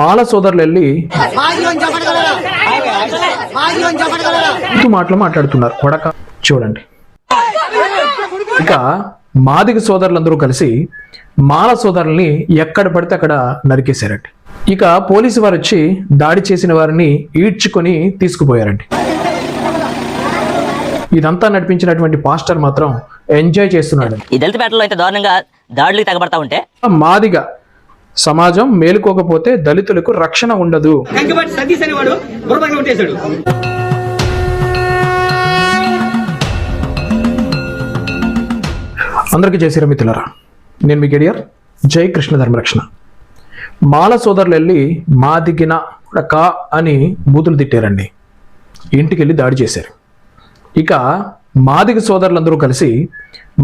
మాల సోదరులు వెళ్ళి మాటలు మాట్లాడుతున్నారు. కొడక చూడండి. ఇక మాదిగ సోదరులందరూ కలిసి మాల సోదరుల్ని ఎక్కడ పడితే అక్కడ నరికేశారండి. ఇక పోలీసు వారు వచ్చి దాడి చేసిన వారిని ఈడ్చుకొని తీసుకుపోయారండి. ఇదంతా నడిపించినటువంటి పాస్టర్ మాత్రం ఎంజాయ్ చేస్తున్నాడు ఈ అయితే దారుణంగా దాడులకు తెగబడతా ఉంటే? మాదిగ సమాజం మేలుకోకపోతే దళితులకు రక్షణ ఉండదు. అందరికీ శ్రీరామ్ మిత్రులారా నేను మీ గడియర్ జై కృష్ణ ధర్మరక్షణ మాల సోదరులు వెళ్ళి మా దిగిన కా అని బూతులు తిట్టారండి. ఇంటికి వెళ్ళి దాడి చేశారు. ఇక మాదిగ సోదరులందరూ కలిసి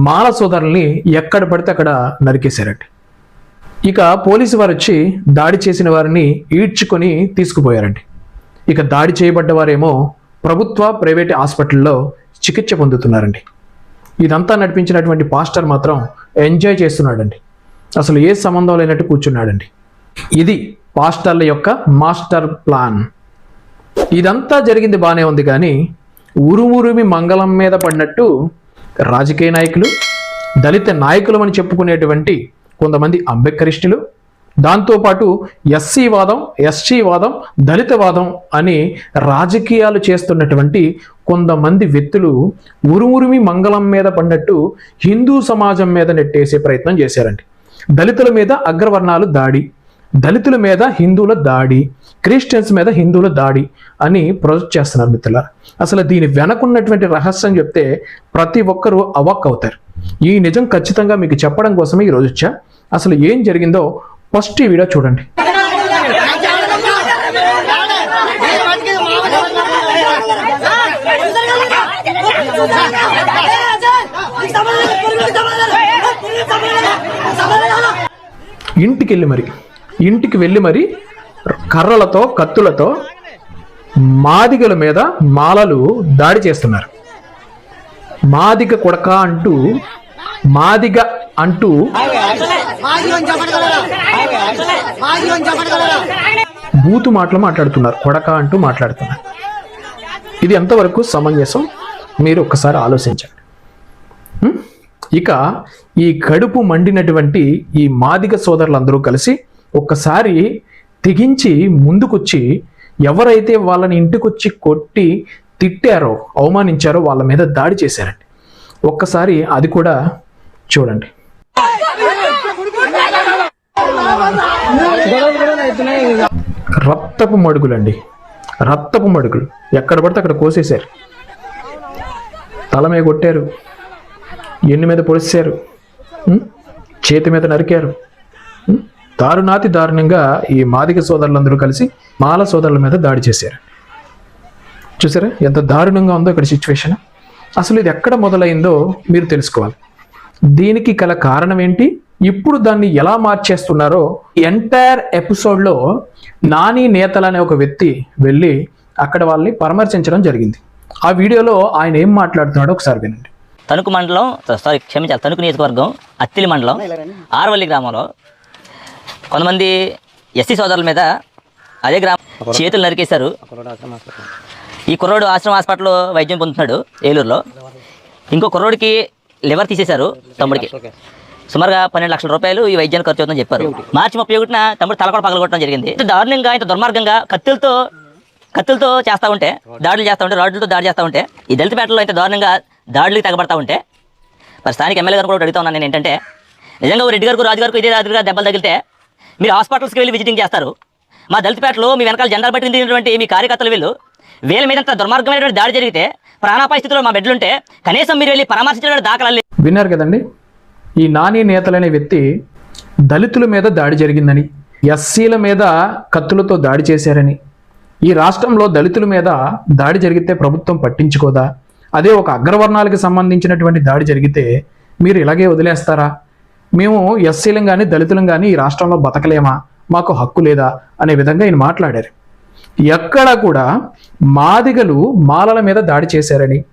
మాల సోదరుల్ని ఎక్కడ పడితే అక్కడ నరికేశారండి. ఇక పోలీసు వారు వచ్చి దాడి చేసిన వారిని ఈడ్చుకొని తీసుకుపోయారండి. ఇక దాడి చేయబడ్డ వారేమో ప్రభుత్వ ప్రైవేట్ హాస్పిటల్లో చికిత్స పొందుతున్నారండి. ఇదంతా నడిపించినటువంటి పాస్టర్ మాత్రం ఎంజాయ్ చేస్తున్నాడండి. అసలు ఏ సంబంధం లేనట్టు కూర్చున్నాడండి. ఇది పాస్టర్ల యొక్క మాస్టర్ ప్లాన్. ఇదంతా జరిగింది బాగానే ఉంది కానీ ఉరుమురుమి మంగళం మీద పడినట్టు రాజకీయ నాయకులు దళిత నాయకులు అని చెప్పుకునేటువంటి కొంతమంది అంబేద్కరిస్టులు దాంతోపాటు ఎస్సీ వాదం ఎస్టీ వాదం దళిత వాదం అని రాజకీయాలు చేస్తున్నటువంటి కొంతమంది వ్యక్తులు ఉరుమురిమి మంగళం మీద పడినట్టు హిందూ సమాజం మీద నెట్టేసే ప్రయత్నం చేశారండి. దళితుల మీద అగ్రవర్ణాలు దాడి దళితుల మీద హిందువుల దాడి క్రిస్టియన్స్ మీద హిందువుల దాడి అని ప్రొజెక్ట్ చేస్తున్నారు మిత్రుల అసలు దీని వెనకున్నటువంటి రహస్యం చెప్తే ప్రతి ఒక్కరూ అవాక్ అవుతారు. ఈ నిజం ఖచ్చితంగా మీకు చెప్పడం కోసమే ఈరోజు వచ్చా. అసలు ఏం జరిగిందో ఫస్ట్ ఈ వీడియో చూడండి. ఇంటికి వెళ్ళి మరి. ఇంటికి వెళ్ళి మరి కర్రలతో కత్తులతో మాదిగల మీద మాలలు దాడి చేస్తున్నారు. మాదిగ కొడక అంటూ మాదిగ అంటూ బూతు మాటలు మాట్లాడుతున్నారు కొడక అంటూ మాట్లాడుతున్నారు. ఇది ఎంతవరకు సమంజసం? మీరు ఒక్కసారి ఆలోచించండి. ఇక ఈ కడుపు మండినటువంటి ఈ మాదిగ సోదరులందరూ కలిసి ఒక్కసారి తెగించి ముందుకొచ్చి ఎవరైతే వాళ్ళని ఇంటికొచ్చి కొట్టి తిట్టారో అవమానించారో వాళ్ళ మీద దాడి చేశారండి. ఒక్కసారి అది కూడా చూడండి. రక్తపు మడుగులండి. రక్తపు మడుగులు. ఎక్కడ పడితే అక్కడ కోసేశారు. తల మీద కొట్టారు. ఎన్ని మీద పొడిచారు? చేతి మీద నరికారు. దారుణాతి దారుణంగా ఈ మాదిక సోదరులందరూ కలిసి మాల సోదరుల మీద దాడి చేశారు. చూసారా? ఎంత దారుణంగా ఉందో ఇక్కడ సిచ్యువేషన్ అసలు ఇది ఎక్కడ మొదలైందో మీరు తెలుసుకోవాలి. దీనికి గల కారణం ఏంటి? ఇప్పుడు దాన్ని ఎలా మార్చేస్తున్నారో ఎంటైర్ ఎపిసోడ్లో నాని నేతలు అనే ఒక వ్యక్తి వెళ్ళి అక్కడ వాళ్ళని పరామర్శించడం జరిగింది. ఆ వీడియోలో ఆయన ఏం మాట్లాడుతున్నాడో ఒకసారి వినండి. తణుకు మండలం సారీ క్షమించాలి తణుకు నియోజకవర్గం అత్తిలి మండలం ఆరవల్లి గ్రామంలో. కొంతమంది ఎస్సీ సోదరుల మీద అదే గ్రామం చేతులు నరికేశారు. ఈ కుర్రోడు ఆశ్రమ హాస్పిటల్లో వైద్యం పొందుతున్నాడు ఏలూరులో. ఇంకో కుర్రోడికి లివర్ తీసేశారు తమ్ముడికి. సుమారుగా పన్నెండు లక్షల రూపాయలు ఈ వైద్యానికి ఖర్చు అవుతుందని చెప్పారు. మార్చి ముప్పై ఒకటిన తమ్ముడు తల కూడా పగలగొట్టడం జరిగింది. ఇంత దారుణంగా ఇంత దుర్మార్గంగా కత్తులతో కత్తులతో చేస్తూ ఉంటే దాడులు చేస్తూ ఉంటే రాడ్లతో దాడి చేస్తూ ఉంటే ఈ దళిత పేటలో ఇంత దారుణంగా దాడులకు తెగబడతా ఉంటే మరి స్థానిక ఎమ్మెల్యే గారు కూడా అడుగుతా ఉన్నాను నేను ఏంటంటే నిజంగా రెడ్డి గారికి రాజు గారికి ఇదే రాజు గారు దెబ్బలు తగిలితే మీరు హాస్పిటల్స్కి వెళ్ళి విజిటింగ్ చేస్తారు. మా దళితపేటలో మీ వెనకాల జెండాలు పట్టి తిరిగినటువంటి మీ కార్యకర్తలు వీళ్ళు వీళ్ళ మీద దుర్మార్గమైనటువంటి దాడి జరిగితే ప్రాణాపాయ స్థితిలో మా బిడ్డలుంటే కనీసం మీరు వెళ్ళి పరామర్శించిన దాఖలాలు విన్నారు కదండి? ఈ నాని నేతలనే వ్యక్తి దళితుల మీద దాడి జరిగిందని ఎస్సీల మీద కత్తులతో దాడి చేశారని. ఈ రాష్ట్రంలో దళితుల మీద దాడి జరిగితే ప్రభుత్వం పట్టించుకోదా? అదే ఒక అగ్రవర్ణాలకు సంబంధించినటువంటి దాడి జరిగితే మీరు ఇలాగే వదిలేస్తారా? మేము ఎస్సీలం కానీ దళితులం కానీ ఈ రాష్ట్రంలో బతకలేమా? మాకు హక్కు లేదా? అనే విధంగా ఈయన మాట్లాడారు. ఎక్కడ కూడా మాదిగలు మాలల మీద దాడి చేశారని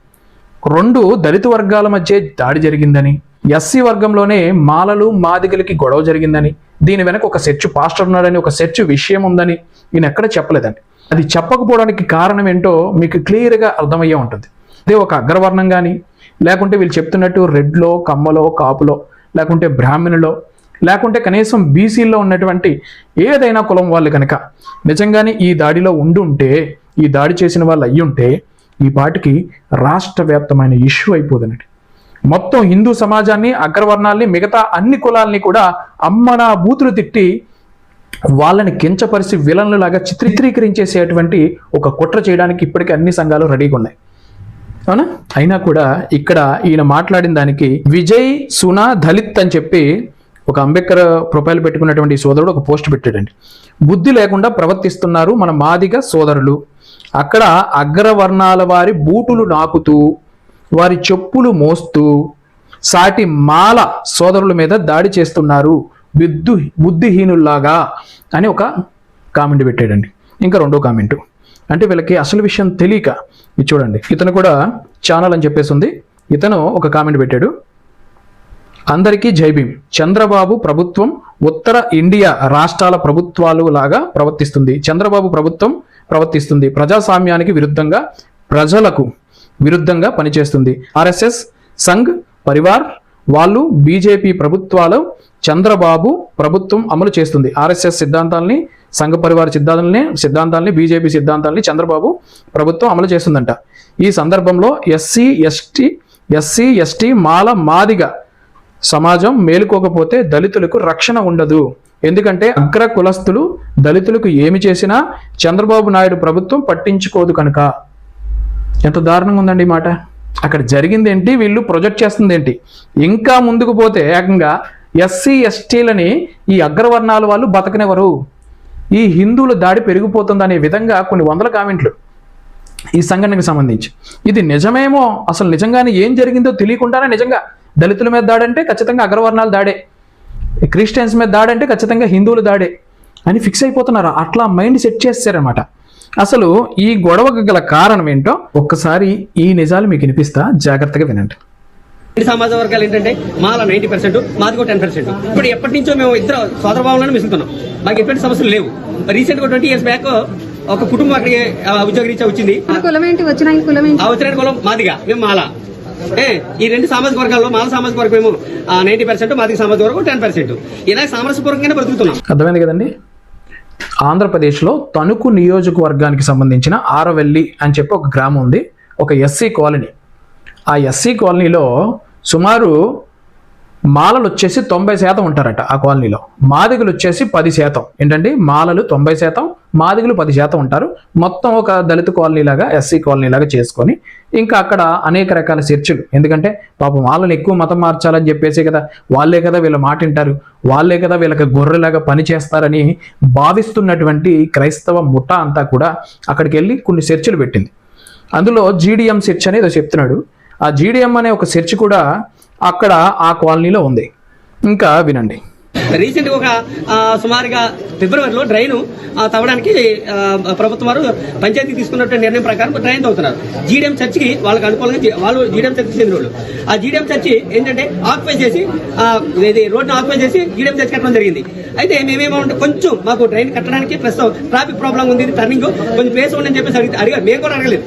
రెండు దళిత వర్గాల మధ్య దాడి జరిగిందని ఎస్సీ వర్గంలోనే మాలలు మాదిగలకి గొడవ జరిగిందని దీని వెనక ఒక సెర్చ్ పాస్టర్ ఉన్నాడని ఒక సెర్చ్ విషయం ఉందని ఈయన ఎక్కడ చెప్పలేదండి. అది చెప్పకపోవడానికి కారణం ఏంటో మీకు క్లియర్గా అర్థమయ్యే ఉంటుంది. అదే ఒక అగ్రవర్ణం కానీ లేకుంటే వీళ్ళు చెప్తున్నట్టు రెడ్లో కమ్మలో కాపులో లేకుంటే బ్రాహ్మణులో లేకుంటే కనీసం బీసీలో ఉన్నటువంటి ఏదైనా కులం వాళ్ళు కనుక నిజంగానే ఈ దాడిలో ఉండుంటే ఈ దాడి చేసిన వాళ్ళు అయ్యుంటే ఈ పాటికి రాష్ట్ర వ్యాప్తమైన ఇష్యూ అయిపోదనండి. మొత్తం హిందూ సమాజాన్ని అగ్రవర్ణాల్ని మిగతా అన్ని కులాల్ని కూడా అమ్మన బూతులు తిట్టి వాళ్ళని కించపరిచి విలన్లులాగా చిత్రీకరించేసేటువంటి ఒక కుట్ర చేయడానికి ఇప్పటికీ అన్ని సంఘాలు రెడీగా ఉన్నాయి. అవునా? అయినా కూడా ఇక్కడ ఈయన మాట్లాడిన దానికి విజయ్ సునా దళిత్ అని చెప్పి ఒక అంబేద్కర్ ప్రొఫైల్ పెట్టుకున్నటువంటి సోదరుడు ఒక పోస్ట్ పెట్టాడండి. బుద్ధి లేకుండా ప్రవర్తిస్తున్నారు మన మాదిగ సోదరులు. అక్కడ అగ్రవర్ణాల వారి బూటులు నాకుతూ వారి చెప్పులు మోస్తూ సాటి మాల సోదరుల మీద దాడి చేస్తున్నారు. బుద్ధు బుద్ధిహీనుల్లాగా అని ఒక కామెంట్ పెట్టాడండి. ఇంకా రెండో కామెంటు. అంటే వీళ్ళకి అసలు విషయం తెలియక ఇది చూడండి. ఇతను కూడా ఛానల్ అని చెప్పేసి ఉంది. ఇతను ఒక కామెంట్ పెట్టాడు. అందరికీ జైభీం చంద్రబాబు ప్రభుత్వం ఉత్తర ఇండియా రాష్ట్రాల ప్రభుత్వాలు లాగా ప్రవర్తిస్తుంది. చంద్రబాబు ప్రభుత్వం ప్రవర్తిస్తుంది. ప్రజాస్వామ్యానికి విరుద్ధంగా ప్రజలకు విరుద్ధంగా పనిచేస్తుంది. ఆర్ఎస్ఎస్ సంఘ్ పరివార్ వాళ్ళు బీజేపీ ప్రభుత్వాలు చంద్రబాబు ప్రభుత్వం అమలు చేస్తుంది. ఆర్ఎస్ఎస్ సిద్ధాంతాలని సంఘ పరివార సిద్ధాంతాలని సిద్ధాంతాలని బీజేపీ సిద్ధాంతాలని చంద్రబాబు ప్రభుత్వం అమలు చేస్తుందంట. ఈ సందర్భంలో SC ST SC ST Mala Madiga సమాజం మేలుకోకపోతే దళితులకు రక్షణ ఉండదు. ఎందుకంటే అగ్ర కులస్తులు దళితులకు ఏమి చేసినా చంద్రబాబు నాయుడు ప్రభుత్వం పట్టించుకోదు కనుక. ఎంత దారుణంగా ఉందండి ఈ మాట? అక్కడ జరిగింది ఏంటి వీళ్ళు ప్రొజెక్ట్ చేస్తుంది ఏంటి ఇంకా ముందుకు పోతే ఏకంగా ఎస్సీ ఎస్టీలని ఈ అగ్రవర్ణాల వాళ్ళు బతకనివ్వరు. ఈ హిందువుల దాడి పెరిగిపోతుంది విధంగా కొన్ని వందల కామెంట్లు ఈ సంఘటనకు సంబంధించి. ఇది నిజమేమో? అసలు నిజంగానే ఏం జరిగిందో తెలియకుండానే నిజంగా దళితుల మీద దాడంటే ఖచ్చితంగా అగ్రవర్ణాలు దాడే. క్రిస్టియన్స్ మీద దాడంటే ఖచ్చితంగా హిందువులు దాడే అని ఫిక్స్ అయిపోతున్నారు? అట్లా మైండ్ సెట్ చేస్తారనమాట అసలు ఈ గొడవకు గల కారణం ఏంటో ఒక్కసారి ఈ నిజాలు మీకు వినిపిస్తా జాగ్రత్తగా వినండి. రెండు సమాజ వర్గాలు ఏంటంటే మాల నైన్టీ పర్సెంట్ మాదిగో టెన్ పర్సెంట్. ఇప్పుడు ఎప్పటి నుంచో మేము ఇద్దరు సోదర భావంలో మిసులుతున్నాం మాకు ఎటువంటి సమస్యలు లేవు. రీసెంట్గా ట్వంటీ ఇయర్స్ బ్యాక్ ఒక కుటుంబం అక్కడికి రీత్యా వచ్చింది. మన కులం ఏంటి? వచ్చిన కులం వచ్చిన మాదిగా మేము మాల. ఏ ఈ రెండు సామాజిక వర్గాల్లో మాల సామాజిక వర్గం మేము నైన్టీ పర్సెంట్ మాదిగ సామాజిక వర్గం టెన్ పర్సెంట్. ఇలా సామరస్యపూర్వకంగానే బ్రతుకుతున్నాం. అర్థమైంది కదండి? ఆంధ్రప్రదేశ్లో తణుకు నియోజకవర్గానికి సంబంధించిన ఆరవెల్లి అని చెప్పి ఒక గ్రామం ఉంది ఒక ఎస్సీ కాలనీ. ఆ ఎస్సీ కాలనీలో సుమారు మాలలు వచ్చేసి తొంభై శాతం ఉంటారట ఆ కాలనీలో. మాదిగులు వచ్చేసి పది శాతం. ఏంటండి? మాలలు తొంభై శాతం మాదిగులు పది శాతం ఉంటారు. మొత్తం ఒక దళిత కాలనీ లాగా ఎస్సీ కాలనీ లాగా చేసుకొని ఇంకా అక్కడ అనేక రకాల చర్చలు. ఎందుకంటే పాపం వాళ్ళని ఎక్కువ మతం మార్చాలని చెప్పేసి కదా వాళ్ళే కదా వీళ్ళ మాట వింటారు. వాళ్ళే కదా వీళ్ళకి గొర్రెలాగా పని చేస్తారని భావిస్తున్నటువంటి క్రైస్తవ ముఠా అంతా కూడా అక్కడికి వెళ్ళి కొన్ని చర్చలు పెట్టింది. అందులో జీడిఎం చర్చ్ అనేది చెప్తున్నాడు. ఆ జీడిఎం అనే ఒక చర్చ్ కూడా అక్కడ ఆ కాలనీలో ఉంది. ఇంకా వినండి. రీసెంట్గా ఒక సుమారుగా ఫిబ్రవరిలో డ్రైన్ తవ్వడానికి ప్రభుత్వం వారు పంచాయతీ తీసుకున్నటువంటి నిర్ణయం ప్రకారం డ్రైన్ తవ్వుతున్నారు. జీడిఎం చర్చికి వాళ్ళకి అనుకూలంగా వాళ్ళు జీడిఎం చర్చి చెందిన వాళ్ళు. ఆ జీడిఎం చర్చి ఏంటంటే ఆక్యుపై చేసి ఇది రోడ్ని ఆక్యుపై చేసి జీడిఎం చర్చి కట్టడం జరిగింది. అయితే మేమేమంటే కొంచెం మాకు డ్రైన్ కట్టడానికి ప్లస్ ట్రాఫిక్ ప్రాబ్లం ఉంది టర్నింగ్ కొంచెం ప్లేస్ ఉందని చెప్పేసి అడిగితే అడిగారు. మేము కూడా అడగలేదు.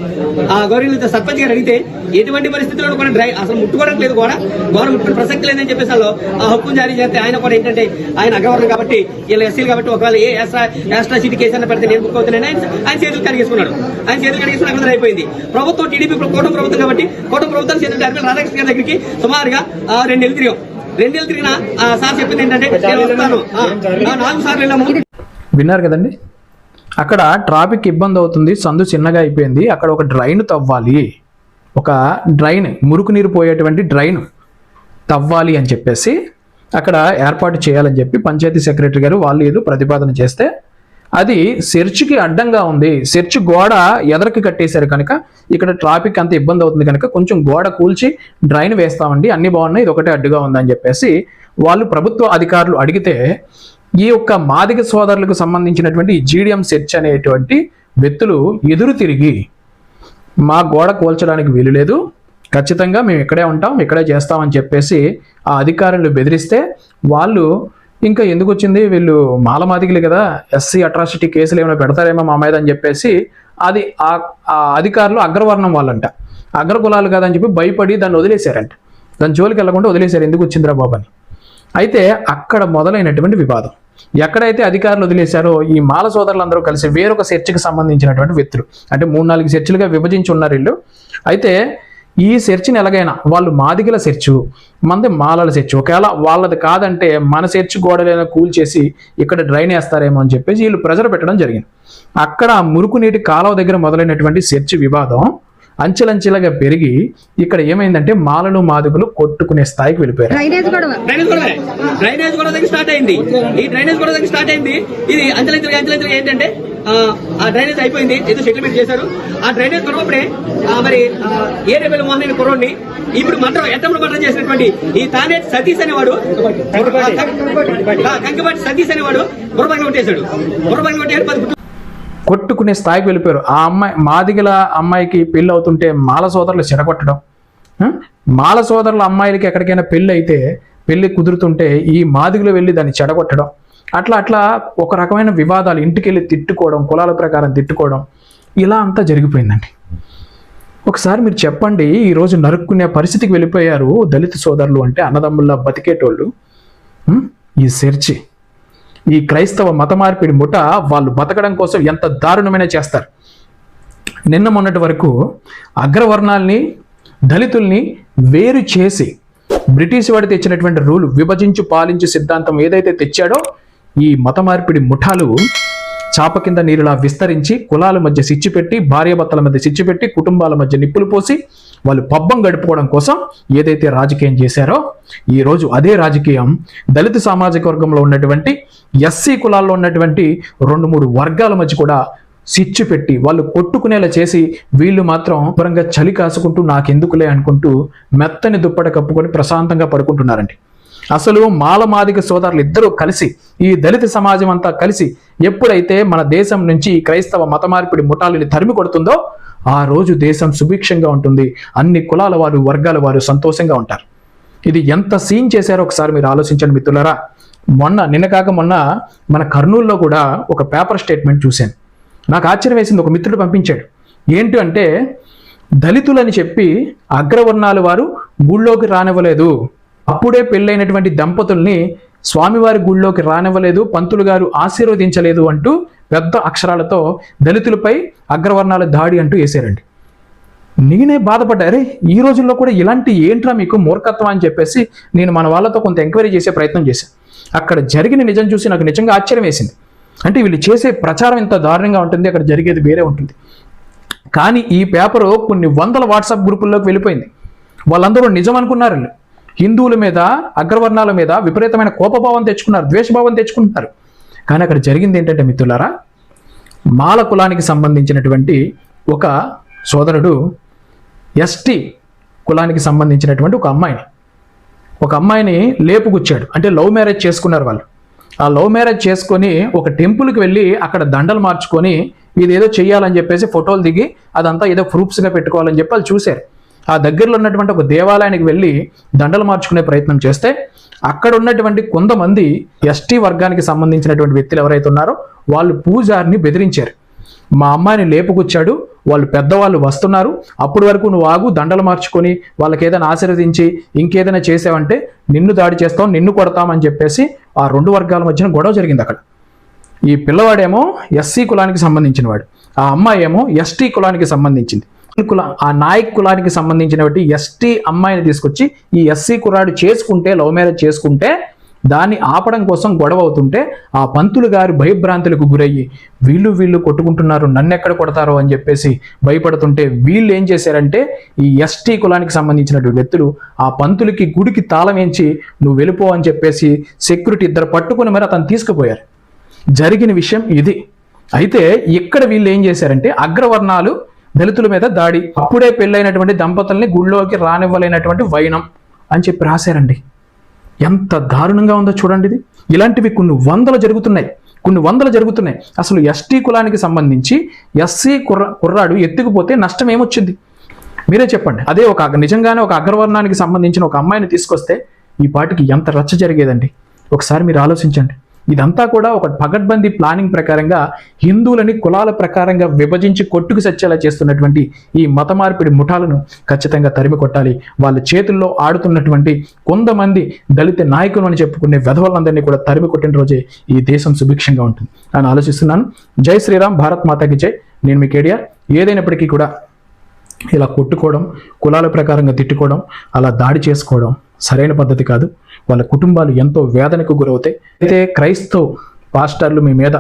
ఆ గౌరవ సర్పంచ్ గారు అడిగితే ఎటువంటి పరిస్థితుల్లో కూడా డ్రై అసలు ముట్టుకోవడం లేదు కూడా గవర్నమెంట్ ముట్టుకునే ప్రసక్తి లేదని చెప్పేసి వాళ్ళు ఆ హక్కును జారీ చేస్తే ఆయన కూడా ఏంటంటే ఆయన అగ్రవర్ణం కాబట్టి వీళ్ళు ఎస్సీలు కాబట్టి ఒకవేళ ఏ ఎక్స్ట్రా సిటీ కేసు అన్న పెడితే నేను బుక్ అవుతున్నాను ఆయన ఆయన చేతులు కడిగేసుకున్నాడు. ఆయన చేతులు కడిగేసుకున్న అక్కడ అయిపోయింది. ప్రభుత్వం టీడీపీ కూటమి ప్రభుత్వం కాబట్టి కూటమి ప్రభుత్వం చేతులు అర్పణ రాధాకృష్ణ గారి దగ్గరికి సుమారుగా ఆ, రెండు నెలలు తిరిగాం. రెండు నెలలు తిరిగిన ఆ, సార్ చెప్పింది ఏంటంటే నేను వస్తాను. నాలుగు సార్లు వెళ్ళాము. విన్నారు కదండి? అక్కడ ట్రాఫిక్ ఇబ్బంది అవుతుంది సందు చిన్నగా అయిపోయింది. అక్కడ ఒక డ్రైన్ తవ్వాలి. ఒక డ్రైన్ మురుకు నీరు పోయేటువంటి డ్రైన్ తవ్వాలి అని చెప్పేసి అక్కడ ఏర్పాటు చేయాలని చెప్పి పంచాయతీ సెక్రటరీ గారు వాళ్ళు ఏదో ప్రతిపాదన చేస్తే అది సెర్చ్కి అడ్డంగా ఉంది. సెర్చ్ గోడ ఎదరికి కట్టేశారు కనుక ఇక్కడ ట్రాఫిక్ అంత ఇబ్బంది అవుతుంది కనుక కొంచెం గోడ కూల్చి డ్రైన్ వేస్తామండి. అన్ని బాగున్నాయి ఇది ఒకటే అడ్డుగా ఉందని చెప్పేసి వాళ్ళు ప్రభుత్వ అధికారులు అడిగితే ఈ యొక్క మాదిగ సోదరులకు సంబంధించినటువంటి జీడిఎం సెర్చ్ అనేటువంటి వ్యక్తులు ఎదురు తిరిగి మా గోడ కూల్చడానికి వీలు లేదు ఖచ్చితంగా మేము ఇక్కడే ఉంటాం ఇక్కడే చేస్తామని చెప్పేసి ఆ అధికారులు బెదిరిస్తే వాళ్ళు ఇంకా ఎందుకు వచ్చింది? వీళ్ళు మాలమాదికలు కదా ఎస్సీ అట్రాసిటీ కేసులు ఏమైనా పెడతారేమో మా మీద అని చెప్పేసి అది ఆ ఆ అధికారులు అగ్రవర్ణం వాళ్ళంట. అగ్రకులాలు కాదని చెప్పి భయపడి దాన్ని వదిలేశారంట. దాని జోలికి వెళ్ళకుండా వదిలేశారు ఎందుకు వచ్చిందిరా బాబు అని. అయితే అక్కడ మొదలైనటువంటి వివాదం. ఎక్కడైతే అధికారులు వదిలేశారో ఈ మాల సోదరులందరూ కలిసి వేరొక చర్చికి సంబంధించినటువంటి వ్యక్తులు. అంటే మూడు నాలుగు చర్చిలుగా విభజించి ఉన్నారు వీళ్ళు. అయితే ఈ చర్చిని ఎలాగైనా వాళ్ళు మాదిగల చర్చు మంది మాలల చర్చు. ఒకవేళ వాళ్ళది కాదంటే మన చర్చి గోడలైనా కూల్చేసి ఇక్కడ డ్రైన్ వేస్తారేమో అని చెప్పేసి వీళ్ళు ప్రెజర్ పెట్టడం జరిగింది. అక్కడ మురుకు నీటి కాలువ దగ్గర మొదలైనటువంటి చర్చి వివాదం అంచెలంచెలుగా పెరిగి ఇక్కడ ఏమైందంటే మాలలు మాదిగలు కొట్టుకునే స్థాయికి వెళ్ళిపోయారు. డ్రైనేజ్ స్టార్ట్ అయింది. ఈ డ్రైనేజ్ గొడవ దగ్గర స్టార్ట్ అయింది. ఇది అంచెలంచెలుగా అంచెలంచెలుగా ఏంటంటే ఆ, డ్రైనేజ్ అయిపోయింది. ఏదో సెటిల్మెంట్ చేశారు. ఆ డ్రైనేజ్ గొడవ అప్పుడే ఆ, మరి ఏ రెబెల్ మోహన్ అనే కుర్రోడిని ఇప్పుడు మంత్రం ఎట్టములు మంత్రం చేసినటువంటి ఈ తానే సతీష్ అనేవాడు కంకిపాటి. సతీష్ అనేవాడు బుర్రబంగా కొట్టేశాడు. బుర్రబంగా గుర్తు- కొట్టుకునే స్థాయికి వెళ్ళిపోయారు. ఆ అమ్మాయి మాదిగల అమ్మాయికి పెళ్ళి అవుతుంటే మాల సోదరులు చెడగొట్టడం? మాల సోదరుల అమ్మాయిలకి ఎక్కడికైనా పెళ్ళి అయితే పెళ్ళి కుదురుతుంటే ఈ మాదిగలు వెళ్ళి దాన్ని చెడగొట్టడం. అట్లా అట్లా ఒక రకమైన వివాదాలు ఇంటికి వెళ్ళి తిట్టుకోవడం కులాల ప్రకారం తిట్టుకోవడం ఇలా అంతా జరిగిపోయిందండి. ఒకసారి మీరు చెప్పండి ఈరోజు నరుక్కునే పరిస్థితికి వెళ్ళిపోయారు దళిత సోదరులు అంటే అన్నదమ్ముల్లా బతికేటోళ్ళు. ఈ సెర్చి ఈ క్రైస్తవ మత మార్పిడి ముఠ వాళ్ళు బతకడం కోసం ఎంత దారుణమైన చేస్తారు. నిన్న మొన్నటి వరకు అగ్రవర్ణాల్ని దళితుల్ని వేరు చేసి బ్రిటిష్ వాడి తెచ్చినటువంటి రూలు విభజించు పాలించు సిద్ధాంతం ఏదైతే తెచ్చాడో ఈ మత మార్పిడి ముఠాలు చాప కింద నీరులా విస్తరించి కులాల మధ్య సిచ్చు పెట్టి భార్యాభర్తల మధ్య సిచ్చు పెట్టి కుటుంబాల మధ్య నిప్పులు పోసి వాళ్ళు పబ్బం గడుపుకోవడం కోసం ఏదైతే రాజకీయం చేశారో ఈ రోజు అదే రాజకీయం దళిత సామాజిక వర్గంలో ఉన్నటువంటి ఎస్సీ కులాల్లో ఉన్నటువంటి రెండు మూడు వర్గాల మధ్య కూడా సిచ్చు పెట్టి వాళ్ళు కొట్టుకునేలా చేసి వీళ్ళు మాత్రం పరంగా చలి కాసుకుంటూ నాకెందుకులే అనుకుంటూ మెత్తని దుప్పట కప్పుకొని ప్రశాంతంగా పడుకుంటున్నారండి. అసలు మాలమాదిక సోదరులు ఇద్దరూ కలిసి ఈ దళిత సమాజం అంతా కలిసి ఎప్పుడైతే మన దేశం నుంచి క్రైస్తవ మత మార్పిడి ముఠాలని తరిమి కొడుతుందో ఆ రోజు దేశం సుభిక్షంగా ఉంటుంది. అన్ని కులాల వారు వర్గాల వారు సంతోషంగా ఉంటారు. ఇది ఎంత సీన్ చేశారో ఒకసారి మీరు ఆలోచించండి మిత్రులరా. మొన్న నిన్న కాక మొన్న మన కర్నూలులో కూడా ఒక పేపర్ స్టేట్మెంట్ చూశాను. నాకు ఆశ్చర్యం వేసింది ఒక మిత్రుడు పంపించాడు. ఏంటి అంటే దళితులని చెప్పి అగ్రవర్ణాల వారు గుళ్ళోకి రానివ్వలేదు. అప్పుడే పెళ్ళైనటువంటి దంపతుల్ని స్వామివారి గుళ్ళోకి రానివ్వలేదు పంతులు గారు ఆశీర్వదించలేదు అంటూ పెద్ద అక్షరాలతో దళితులపై అగ్రవర్ణాల దాడి అంటూ వేశారండి. నేనే బాధపడ్డారే ఈ రోజుల్లో కూడా ఇలాంటి ఏంట్రా మీకు మూర్ఖత్వం అని చెప్పేసి నేను మన వాళ్ళతో కొంత ఎంక్వైరీ చేసే ప్రయత్నం చేశాను అక్కడ జరిగిన నిజం చూసి నాకు నిజంగా ఆశ్చర్యం వేసింది. అంటే వీళ్ళు చేసే ప్రచారం ఇంత దారుణంగా ఉంటుంది అక్కడ జరిగేది వేరే ఉంటుంది. కానీ ఈ పేపరు కొన్ని వందల వాట్సాప్ గ్రూపుల్లోకి వెళ్ళిపోయింది. వాళ్ళందరూ నిజం అనుకున్నారు వీళ్ళు. హిందువుల మీద అగ్రవర్ణాల మీద విపరీతమైన కోపభావం తెచ్చుకున్నారు ద్వేషభావం తెచ్చుకుంటున్నారు. కానీ అక్కడ జరిగింది ఏంటంటే మిత్రులారా మాల కులానికి సంబంధించినటువంటి ఒక సోదరుడు ఎస్టీ కులానికి సంబంధించినటువంటి ఒక అమ్మాయిని ఒక అమ్మాయిని లేపుగుచ్చాడు. అంటే లవ్ మ్యారేజ్ చేసుకున్నారు వాళ్ళు. ఆ లవ్ మ్యారేజ్ చేసుకొని ఒక టెంపుల్కి వెళ్ళి అక్కడ దండలు మార్చుకొని ఇది ఏదో చెయ్యాలని చెప్పేసి ఫోటోలు దిగి అదంతా ఏదో ప్రూఫ్స్గా పెట్టుకోవాలని చెప్పి వాళ్ళు చూశారు. ఆ దగ్గరలో ఉన్నటువంటి ఒక దేవాలయానికి వెళ్ళి దండలు మార్చుకునే ప్రయత్నం చేస్తే అక్కడ ఉన్నటువంటి కొంతమంది ఎస్టీ వర్గానికి సంబంధించినటువంటి వ్యక్తులు ఎవరైతే ఉన్నారో వాళ్ళు పూజారిని బెదిరించారు. మా అమ్మాయిని లేపుకొచ్చాడు వాళ్ళు పెద్దవాళ్ళు వస్తున్నారు అప్పటి వరకు నువ్వు ఆగు దండలు మార్చుకొని వాళ్ళకి ఏదైనా ఆశీర్వదించి ఇంకేదైనా చేసావంటే నిన్ను దాడి చేస్తాం నిన్ను కొడతామని చెప్పేసి ఆ రెండు వర్గాల మధ్యన గొడవ జరిగింది అక్కడ. ఈ పిల్లవాడేమో ఎస్సీ కులానికి సంబంధించినవాడు ఆ అమ్మాయి ఏమో ఎస్టీ కులానికి సంబంధించింది. కుల ఆ నాయక్ కులానికి సంబంధించినటువంటి ఎస్టీ అమ్మాయిని తీసుకొచ్చి ఈ ఎస్సీ కుర్రాడు చేసుకుంటే లవ్ మ్యారేజ్ చేసుకుంటే దాన్ని ఆపడం కోసం గొడవ అవుతుంటే ఆ పంతులు గారు భయభ్రాంతులకు గురయ్యి వీళ్ళు వీళ్ళు కొట్టుకుంటున్నారు నన్ను ఎక్కడ కొడతారో అని చెప్పేసి భయపడుతుంటే వీళ్ళు ఏం చేశారంటే ఈ ఎస్టీ కులానికి సంబంధించినటువంటి వ్యక్తులు ఆ పంతులకి గుడికి తాళం ఏంచి నువ్వు వెళ్ళిపో అని చెప్పేసి సెక్యూరిటీ ఇద్దరు పట్టుకుని మరి అతను తీసుకుపోయారు. జరిగిన విషయం ఇది. అయితే ఇక్కడ వీళ్ళు ఏం చేశారంటే అగ్రవర్ణాలు దళితుల మీద దాడి. అప్పుడే పెళ్ళైనటువంటి దంపతుల్ని గుళ్ళోకి రానివ్వలేనటువంటి వైనం అని చెప్పి రాశారండి. ఎంత దారుణంగా ఉందో చూడండి ఇది. ఇలాంటివి కొన్ని వందలు జరుగుతున్నాయి. కొన్ని వందలు జరుగుతున్నాయి. అసలు ఎస్టీ కులానికి సంబంధించి ఎస్సీ కుర్ర కుర్రాడు ఎత్తుకుపోతే నష్టం ఏమొచ్చింది? మీరే చెప్పండి. అదే ఒక నిజంగానే ఒక అగ్రవర్ణానికి సంబంధించిన ఒక అమ్మాయిని తీసుకొస్తే ఈ పాటికి ఎంత రచ్చ జరిగేదండి? ఒకసారి మీరు ఆలోచించండి. ఇదంతా కూడా ఒక పగడ్బందీ ప్లానింగ్ ప్రకారంగా హిందువులని కులాల ప్రకారంగా విభజించి కొట్టుకు సచ్చేలా చేస్తున్నటువంటి ఈ మత మార్పిడి ముఠాలను ఖచ్చితంగా తరిమి కొట్టాలి. వాళ్ళ చేతుల్లో ఆడుతున్నటువంటి కొంతమంది దళిత నాయకులు అని చెప్పుకునే వెధవలందరినీ కూడా తరిమి కొట్టిన రోజే ఈ దేశం సుభిక్షంగా ఉంటుంది. అని ఆలోచిస్తున్నాను. జై శ్రీరామ్ భారత్ మాతాకి జై. నేను మీ కేడియా ఏదైనప్పటికీ కూడా ఇలా కొట్టుకోవడం కులాల ప్రకారంగా తిట్టుకోవడం అలా దాడి చేసుకోవడం సరైన పద్ధతి కాదు. వాళ్ళ కుటుంబాలు ఎంతో వేదనకు గురవుతాయి. అయితే క్రైస్తవ పాస్టర్లు మీ మీద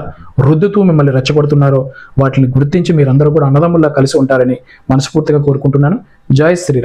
రుద్దుతూ మిమ్మల్ని రెచ్చగొడుతున్నారో వాటిని గుర్తించి మీరందరూ కూడా అన్నదమ్ముల్లా కలిసి ఉంటారని మనస్ఫూర్తిగా కోరుకుంటున్నాను. జై శ్రీరామ్.